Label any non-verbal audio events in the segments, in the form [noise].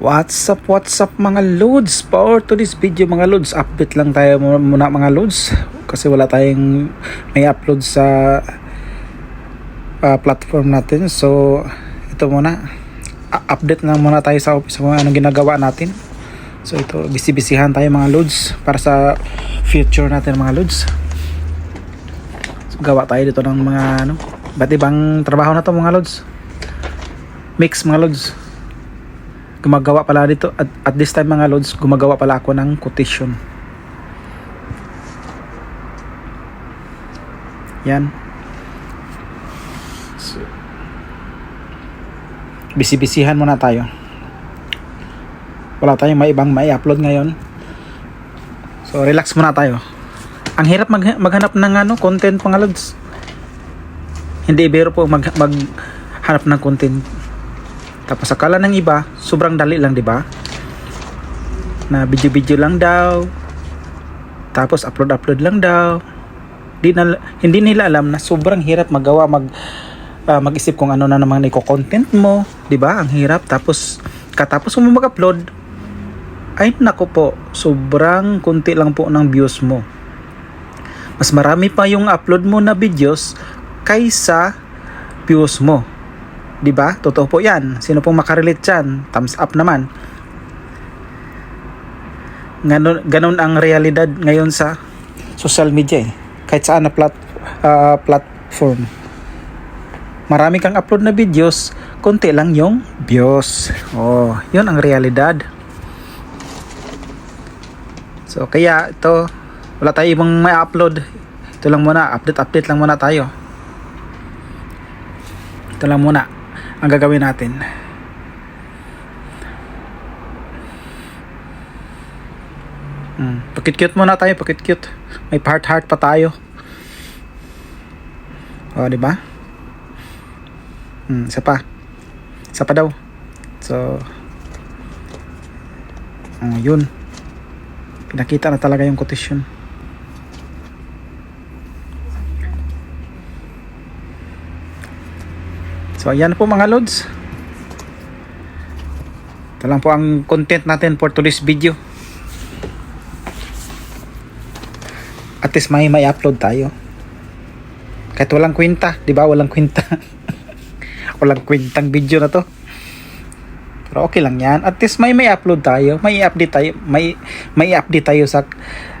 What's up, what's up mga loads? For today's video mga loads, update lang tayo mu- muna mga loads kasi wala tayong may upload sa ah, platform natin. So, ito muna. A- update lang muna tayo sa office kung anong ginagawa natin. So, ito, busy-busyhan tayo mga loads para sa future natin mga loads. So, gawa tayo dito ng mga ano, ba't ibang trabaho na to mga loads? Mix mga loads gumagawa pala dito. At, at this time mga loads gumagawa pala ako ng quotation. Yan. So, bisibisihan muna tayo. Wala tayong may ibang may upload ngayon. So relax muna tayo. Ang hirap mag, maghanap ng ano content mga loads hindi biro po mag, maghanap ng content tapos akala ng iba, sobrang dali lang, di ba? Na video-video lang daw. Tapos upload-upload lang daw. Di na, hindi nila alam na sobrang hirap magawa, mag ah, mag-isip kung ano na naman iko-content mo, 'di ba? Ang hirap. Tapos katapos mo mag-upload, ay nako po, sobrang kunti lang po ng views mo. Mas marami pa yung upload mo na videos kaysa views mo. 'Di ba? Totoo po 'yan. Sino pong makarelate diyan? Thumbs up naman. Ganon, ganon ang realidad ngayon sa social media eh. Kahit saan na plat, ah, platform. Marami kang upload na videos, konti lang yung views. Oh, 'yun ang realidad. So kaya ito wala tayo ibang may upload. Ito lang muna, update-update lang muna tayo. Ito lang muna ang gagawin natin. Hmm. Pakit-cute muna tayo, pakit-cute. May part-heart pa tayo. O, di ba? Hmm, isa pa. Isa pa daw. So, oh, yun. Pinakita na talaga yung quotation. So ayan po mga loads. Ito lang po ang content natin for today's video. At least may may upload tayo. Kahit walang kwenta, di ba? Walang kwenta. [laughs] walang kwentang video na to. Pero okay lang yan. At least may may upload tayo. May update tayo. May may update tayo sa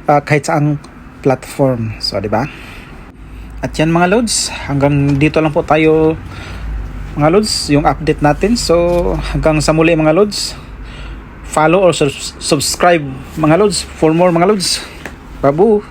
ah, kahit saang platform. So, di ba? At yan mga loads. Hanggang dito lang po tayo mga lods, yung update natin. So, hanggang sa muli mga lods. Follow or subscribe mga lods for more mga lods. Babu!